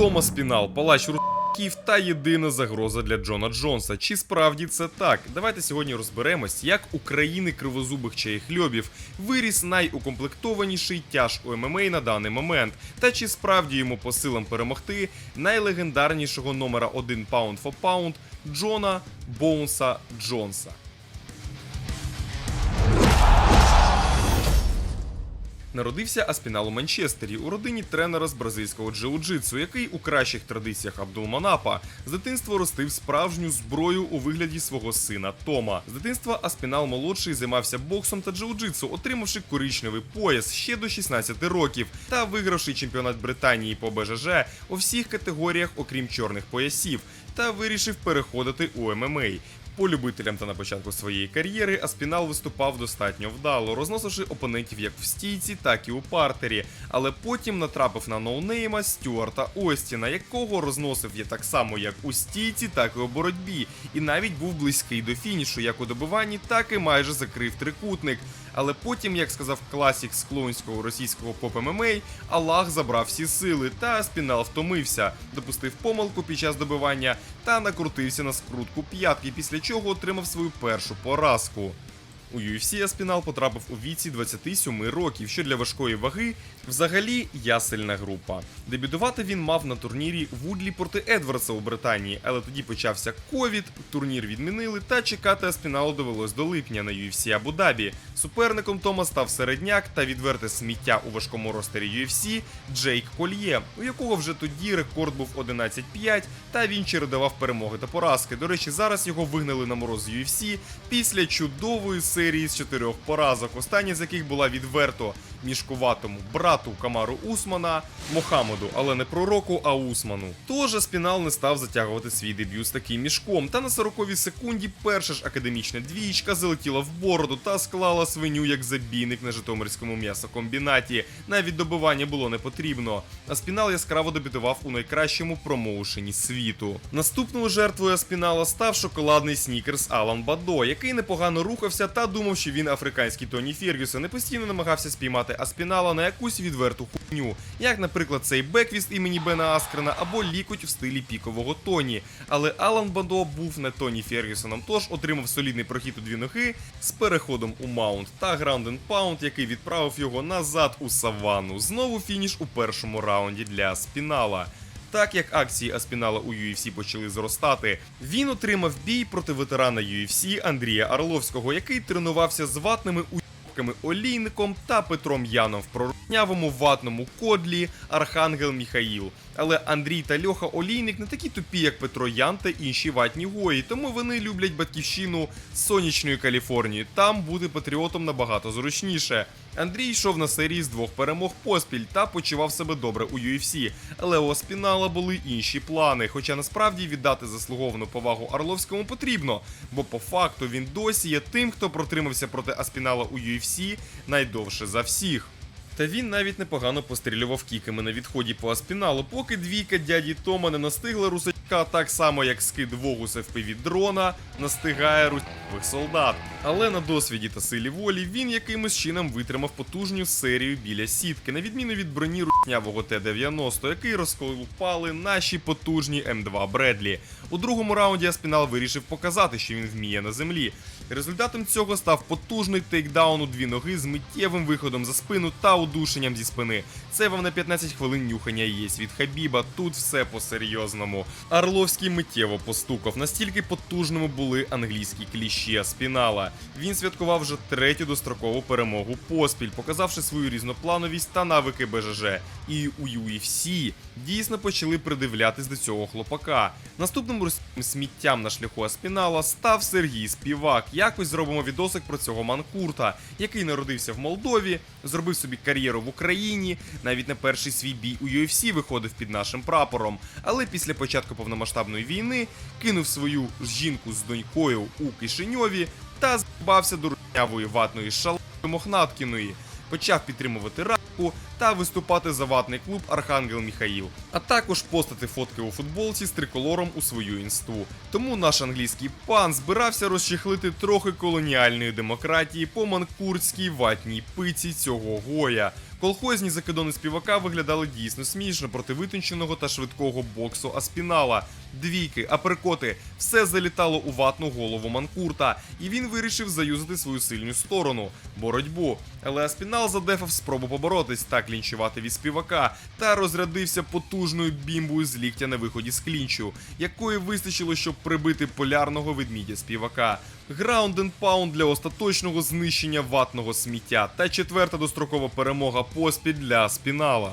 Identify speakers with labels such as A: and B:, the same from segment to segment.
A: Томас Пінал, палач руків та єдина загроза для Джона Джонса. Чи справді це так? Давайте сьогодні розберемось, як у країни кривозубих чаєхльобів виріс найукомплектованіший тяж у ММА на даний момент, та чи справді йому по силам перемогти найлегендарнішого номера 1 Pound for Pound Джона Боунса Джонса. Народився Аспінал у Манчестері у родині тренера з бразильського джиу-джитсу, який у кращих традиціях Абдулманапа з дитинства ростив справжню зброю у вигляді свого сина Тома. З дитинства Аспінал молодший займався боксом та джиу-джитсу, отримавши коричневий пояс ще до 16 років та вигравши чемпіонат Британії по БЖЖ у всіх категоріях, окрім чорних поясів, та вирішив переходити у ММА. По любителям та на початку своєї кар'єри Аспінал виступав достатньо вдало, розносивши опонентів як в стійці, так і у партері. Але потім натрапив на ноунейма Стюарта Остіна, якого розносив я так само як у стійці, так і у боротьбі, і навіть був близький до фінішу, як у добиванні, так і майже закрив трикутник. Але потім, як сказав класік з клоунського російського поп ММА, Аллах забрав всі сили, та спінал втомився, допустив помилку під час добивання та накрутився на скрутку п'ятки, після чого отримав свою першу поразку. У UFC Аспінал потрапив у віці 27 років, що для важкої ваги взагалі ясельна група. Дебютувати він мав на турнірі Вудлі проти Едвардса у Британії, але тоді почався ковід, турнір відмінили, та чекати Аспіналу довелось до липня на UFC Абу-Дабі. Суперником Тома став середняк та відверте сміття у важкому ростері UFC Джейк Кольє, у якого вже тоді рекорд був 11-5, та він чередував перемоги та поразки. До речі, зараз його вигнали на мороз з UFC після чудової серії з чотирьох поразок, остання з яких була відверто мішкуватому брату Камару Усмана Мохаммеду, але не пророку, а Усману. Тож Аспінал не став затягувати свій дебют з таким мішком. Та на 40-й секунді перша ж академічна двічка залетіла в бороду та склала свиню як забійник на Житомирському м'ясокомбінаті. Навіть добивання було не потрібно. Аспінал яскраво дебютував у найкращому промоушені світу. Наступною жертвою Аспінала став шоколадний снікерс Алан Бадо, який непогано рухався та думав, що він африканський Тоні Фергюсон і постійно намагався спіймати Аспінала на якусь відверту хуйню, як, наприклад, цей беквіст імені Бена Аскрена або лікоть в стилі пікового Тоні. Але Алан Бадо був не Тоні Фергюсоном, тож отримав солідний прохід у дві ноги з переходом у маунт та граунд and паунд, який відправив його назад у саванну. Знову фініш у першому раунді для Аспінала. Так як акції Аспінала у UFC почали зростати, він отримав бій проти ветерана UFC Андрія Орловського, який тренувався з ватними уйобками Олійником та Петром Яном в прорухнявому ватному кодлі Архангел Міхаїл. Але Андрій та Льоха Олійник не такі тупі, як Петро Ян та інші ватні гої, тому вони люблять батьківщину сонячної Каліфорнії. Там бути патріотом набагато зручніше. Андрій йшов на серії з двох перемог поспіль та почував себе добре у UFC, але у Аспінала були інші плани. Хоча насправді віддати заслуговану повагу Орловському потрібно, бо по факту він досі є тим, хто протримався проти Аспінала у UFC найдовше за всіх. Та він навіть непогано пострілював кіками на відході по аспіналу, поки двійка дяді Тома не настигла русачка так само, як скид вогуса в пиві дрона настигає русових солдат. Але на досвіді та силі волі він якимось чином витримав потужню серію біля сітки, на відміну від броні руснявого Т-90, який розколупали наші потужні М2 Бредлі. У другому раунді Аспінал вирішив показати, що він вміє на землі. Результатом цього став потужний тейкдаун у дві ноги з миттєвим виходом за спину та удушенням зі спини. Це вам на 15 хвилин нюхання єсть від Хабіба. Тут все по-серйозному. Орловський миттєво постукав. Настільки потужними були англійські кліщі Аспінала. Він святкував вже третю дострокову перемогу поспіль, показавши свою різноплановість та навики БЖЖ. І у UFC дійсно почали придивлятись до цього хлопака. Наступним сміттям на шляху Аспінала став Сергій Співак. Якось зробимо відосик про цього манкурта, який народився в Молдові, зробив собі кар'єру в Україні, навіть на перший свій бій у UFC виходив під нашим прапором. Але після початку повномасштабної війни кинув свою жінку з донькою у Кишиньові та збався до рунявої ватної шалки Мохнаткіної. Почав підтримувати ранку та виступати за ватний клуб Архангел Міхаїл, а також постати фотки у футболці з триколором у свою інсту. Тому наш англійський пан збирався розчехлити трохи колоніальної демократії по манкуртській ватній пиці цього гоя. Колхозні закидони співака виглядали дійсно смішно проти витонченого та швидкого боксу Аспінала. Двійки, аперкоти, все залітало у ватну голову Манкурта, і він вирішив заюзати свою сильну сторону боротьбу. Але Аспінал задефав спробу поборотись та клінчувати від співака, та розрядився потужною бімбою з ліктя на виході з клінчу, якої вистачило, щоб прибити полярного ведмідя співака. Граунд and Pound для остаточного знищення ватного сміття та четверта дострокова перемога поспіль для Аспінала.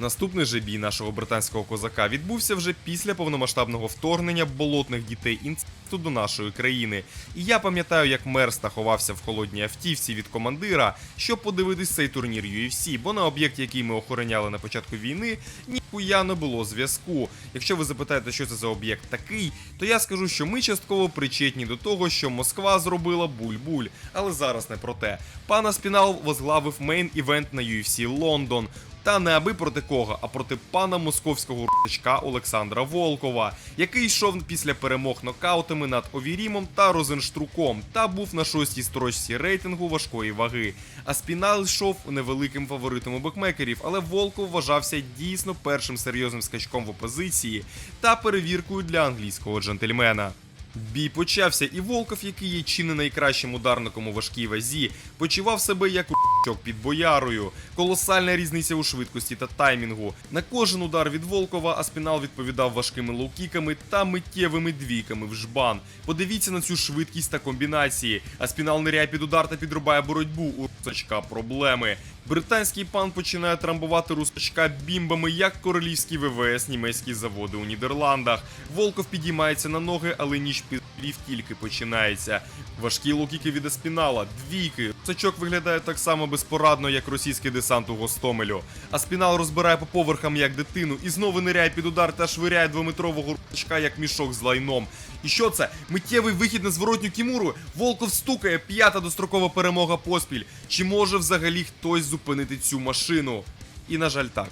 A: Наступний же бій нашого британського козака відбувся вже після повномасштабного вторгнення болотних дітей інституту до нашої країни. І я пам'ятаю, як Мерста ховався в холодній автівці від командира, щоб подивитись цей турнір UFC, бо на об'єкті, який ми охороняли на початку війни, ніхуя не було зв'язку. Якщо ви запитаєте, що це за об'єкт такий, то я скажу, що ми частково причетні до того, що Москва зробила буль-буль. Але зараз не про те. Пан Аспінал возглавив мейн-івент на UFC Лондон. Та не аби проти кого, а проти пана московського ручка Олександра Волкова, який йшов після перемог нокаутами над Овірімом та Розенштруком, та був на шостій строчці рейтингу важкої ваги. А спінал йшов невеликим фаворитом у букмекерів, але Волков вважався дійсно першим серйозним скачком в опозиції та перевіркою для англійського джентльмена. Бій почався, і Волков, який є чи не найкращим ударником у важкій вазі, почував себе як у**чок під боярою. Колосальна різниця у швидкості та таймінгу. На кожен удар від Волкова Аспінал відповідав важкими лоукіками та миттєвими двійками в жбан. Подивіться на цю швидкість та комбінації. Аспінал ниряє під удар та підрубає боротьбу. У Русачка проблеми. Британський пан починає трамбувати Русачка бімбами, як королівські ВВС німецькі заводи у Нідерландах. Волков підіймається на ноги, але ніч пів тільки починається. Важкі лукіки від Аспінала, двійки. Русачок виглядає так само безпорадно, як російський десант у Гостомелю. Аспінал розбирає по поверхам як дитину і знову ниряє під удар та швиряє двометрового русачка як мішок з лайном. І що це? Миттєвий вихід на зворотню кімуру. Волков стукає, п'ята дострокова перемога поспіль. Чи може взагалі хтось зупинити цю машину? І на жаль, так,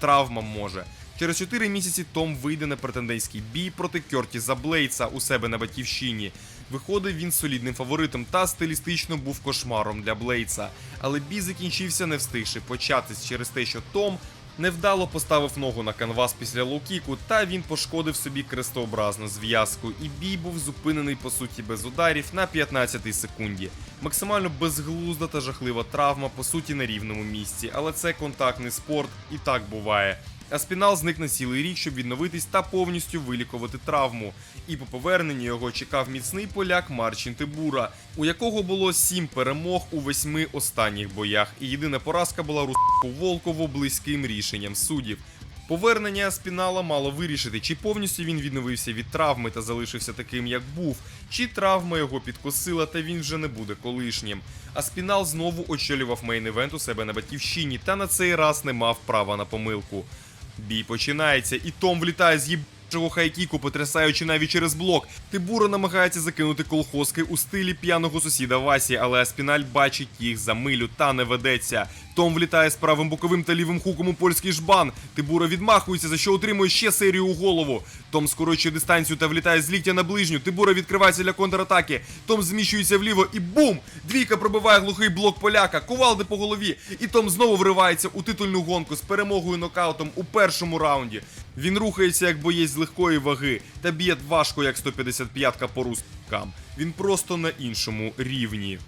A: травма може. Через 4 місяці Том вийде на претендентський бій проти Кертіса Блейдса у себе на батьківщині. Виходив він солідним фаворитом та стилістично був кошмаром для Блейдса. Але бій закінчився, не встигши початись через те, що Том невдало поставив ногу на канвас після лоукіку, та він пошкодив собі крестообразну зв'язку. І бій був зупинений по суті без ударів на 15-й секунді. Максимально безглузда та жахлива травма, по суті, на рівному місці, але це контактний спорт і так буває. Аспінал зник на цілий рік, щоб відновитись та повністю вилікувати травму. І по поверненні його чекав міцний поляк Марчин Тибура, у якого було сім перемог у восьми останніх боях. І єдина поразка була Руску Волкову близьким рішенням суддів. Повернення Аспінала мало вирішити, чи повністю він відновився від травми та залишився таким, як був, чи травма його підкосила, та він вже не буде колишнім. Аспінал знову очолював мейн-івент у себе на батьківщині, та на цей раз не мав права на помилку. Бій починається, і Том влітає з їбчого хайкіку, потрясаючи навіть через блок. Тибура намагається закинути колхозки у стилі п'яного сусіда Васі, але Аспіналь бачить їх за милю та не ведеться. Том влітає з правим боковим та лівим хуком у польський жбан. Тибура відмахується, за що отримує ще серію у голову. Том скорочує дистанцію та влітає з ліктя на ближню. Тибура відкривається для контратаки. Том зміщується вліво і бум! Двійка пробиває глухий блок поляка, кувалди по голові. І Том знову вривається у титульну гонку з перемогою нокаутом у першому раунді. Він рухається як боєць з легкої ваги та б'є важко, як 155-ка по русскам. Він просто на іншому рівні.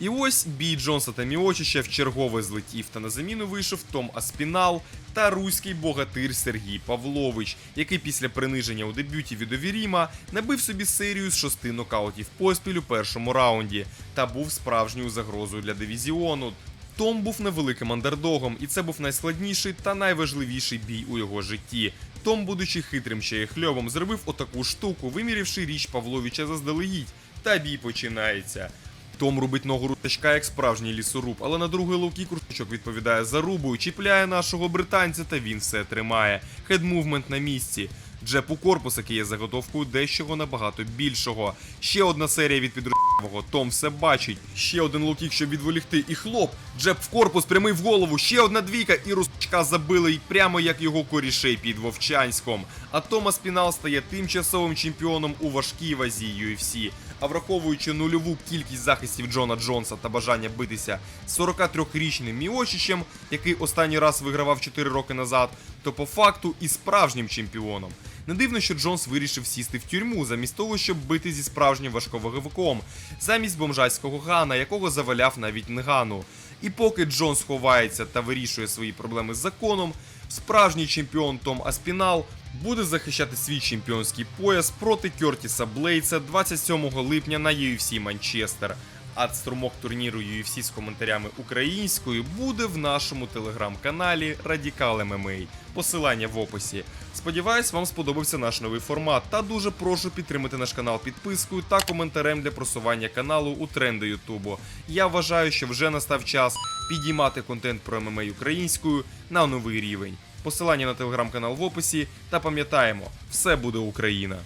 A: І ось бій Джонса та Міочича в чергове злетів, та на заміну вийшов Том Аспінал та руський богатир Сергій Павлович, який після приниження у дебюті від Овіріма набив собі серію з шести нокаутів поспіль у першому раунді та був справжньою загрозою для дивізіону. Том був невеликим андердогом, і це був найскладніший та найважливіший бій у його житті. Том, будучи хитрим чаєхльовом, зробив отаку штуку, вимірявши річ Павловича заздалегідь. Та бій починається. Том рубить ногу рутачка як справжній лісоруб, але на другий ловкік рутачок відповідає за рубою, чіпляє нашого британця, та він все тримає. Хедмувмент на місці. Джеб у корпус, який є заготовкою дещого набагато більшого. Ще одна серія від підручного. Том все бачить. Ще один лукік, щоб відволікти. І хлоп. Джеб в корпус, прямий в голову. Ще одна двійка, і русачка забили й прямо як його корішей під Вовчанськом. А Тома Спінал стає тимчасовим чемпіоном у важкій вазі UFC. А враховуючи нульову кількість захистів Джона Джонса та бажання битися з 43-річним Міочичем, який останній раз вигравав 4 роки назад, то по факту і справжнім чемпіоном. Не дивно, що Джонс вирішив сісти в тюрму, замість того, щоб бити зі справжнім важковаговиком, замість бомжацького Гана, якого заваляв навіть Нгану. І поки Джонс ховається та вирішує свої проблеми з законом, справжній чемпіон Том Аспінал буде захищати свій чемпіонський пояс проти Кертіса Блейдса 27 липня на UFC Манчестер. А струмок турніру UFC з коментарями українською буде в нашому телеграм-каналі Радікал ММА. Посилання в описі. Сподіваюсь, вам сподобався наш новий формат. Та дуже прошу підтримати наш канал підпискою та коментарем для просування каналу у тренди Ютубу. Я вважаю, що вже настав час підіймати контент про ММА українською на новий рівень. Посилання на телеграм-канал в описі. Та пам'ятаємо, все буде Україна.